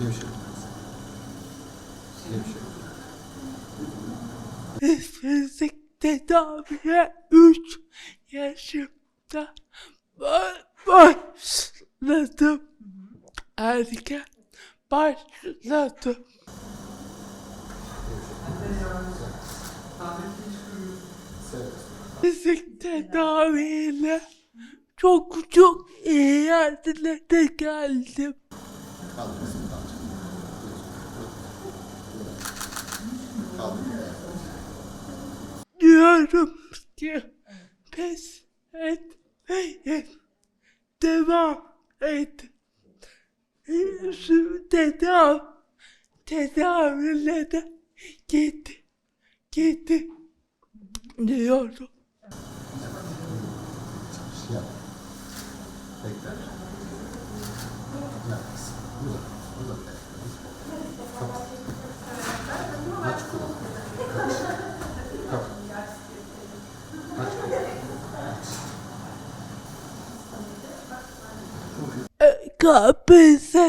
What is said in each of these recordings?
Gevşek. Gevşek. Fizik tedaviye 3 yaşımda ba- başladım. Erken başladım. Fizik tedaviyle çok çok iyi yerlere geldim. Kaldır. Kaldır. diyorum ki pes etmeyin. Devam et. Tedav tedavilere git git diyorum. Yap. Bekle. Kapısıya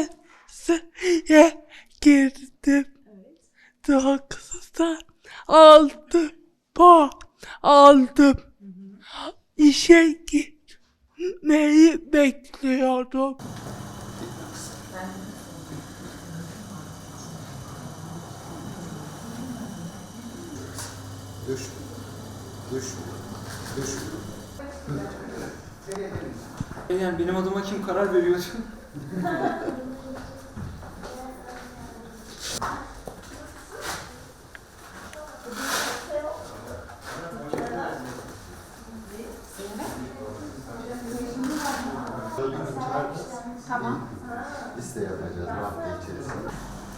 girdim. Dokuzdan aldım. Puan aldım. İşe gitmeyi bekliyorum. Düş. Düş. Düş. Yani benim adıma kim karar veriyordu? Tamam. Liste yapacağız bu içerisinde.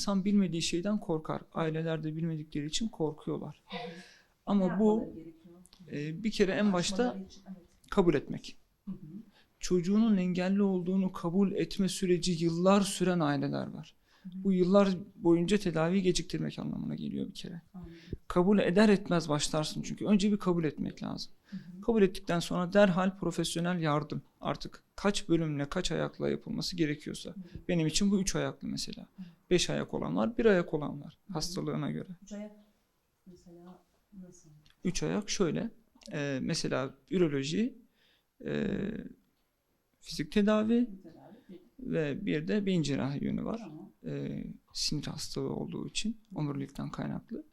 İnsan bilmediği şeyden korkar. Aileler de bilmedikleri için korkuyorlar. Ama bu e, bir kere en başta kabul etmek. Çocuğunun engelli olduğunu kabul etme süreci yıllar süren aileler var. Bu yıllar boyunca tedavi geciktirmek anlamına geliyor bir kere. Kabul eder etmez başlarsın çünkü. Önce bir kabul etmek lazım. Kabul ettikten sonra derhal profesyonel yardım. Artık kaç bölümle, kaç ayakla yapılması gerekiyorsa. Benim için bu üç ayaklı mesela. Beş ayak olan var, bir ayak olan var hastalığına göre. Üç ayak mesela nasıl? Üç ayak şöyle. e, mesela üroloji, e, fizik tedavi Tedavi. ve bir de beyin cerrahi yönü var. Tamam. E, sinir hastalığı olduğu için, omurilikten kaynaklı.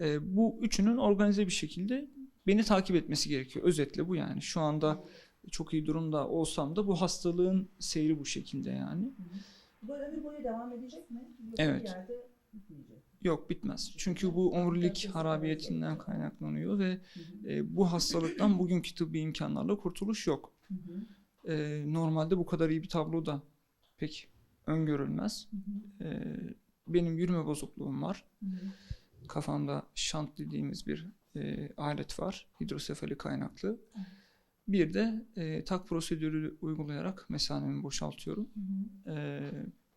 E, bu üçünün organize bir şekilde beni takip etmesi gerekiyor. Özetle bu yani. Şu anda çok iyi durumda olsam da bu hastalığın seyri bu şekilde yani. Bu ömür boyu devam edecek mi? Yoksa Evet. Bir yerde bitmeyecek. Yok bitmez. Çünkü bu omurilik harabiyetinden kaynaklanıyor ve e, bu hastalıktan bugünkü tıbbi imkanlarla kurtuluş yok. Hı hı. E, normalde bu kadar iyi bir tablo da pek öngörülmez. E, benim yürüme bozukluğum var. Hı hı. Kafamda şant dediğimiz bir e, alet var. Hidrosefali kaynaklı. Bir de e, tak prosedürü uygulayarak mesanemi boşaltıyorum. Hı hı. E,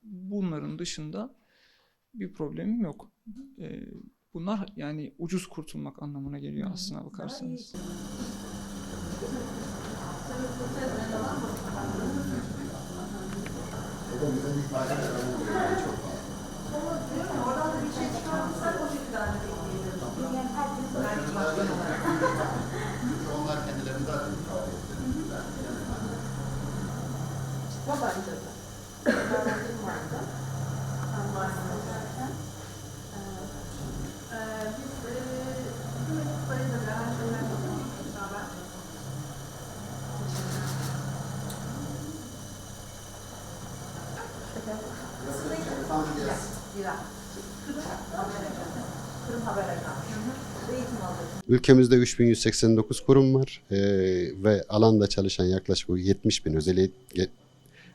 bunların dışında bir problemim yok. E, bunlar yani ucuz kurtulmak anlamına geliyor aslına bakarsanız. Çünkü onlar kendilerini zaten ifade ettiler. Babancılı. Ülkemizde 3189 kurum var e, ve alanda çalışan yaklaşık 70 bin özel, eğit-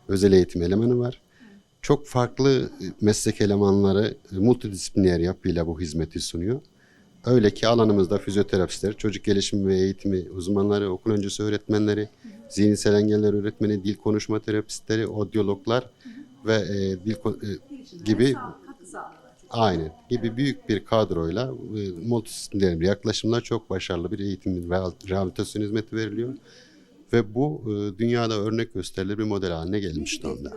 özel eğitim elemanı var. Çok farklı meslek elemanları e, multidisipliner yapıyla bu hizmeti sunuyor. Öyle ki alanımızda fizyoterapistler, çocuk gelişimi ve eğitimi uzmanları, okul öncesi öğretmenleri, zihinsel engeller öğretmeni, dil konuşma terapistleri, odyologlar ve e, dil e, gibi. Aynen gibi büyük bir kadroyla e, multidisipliner bir yaklaşımla çok başarılı bir eğitim ve rehabilitasyon hizmeti veriliyor. Ve bu e, dünyada örnek gösterilir bir model haline gelmiş durumda.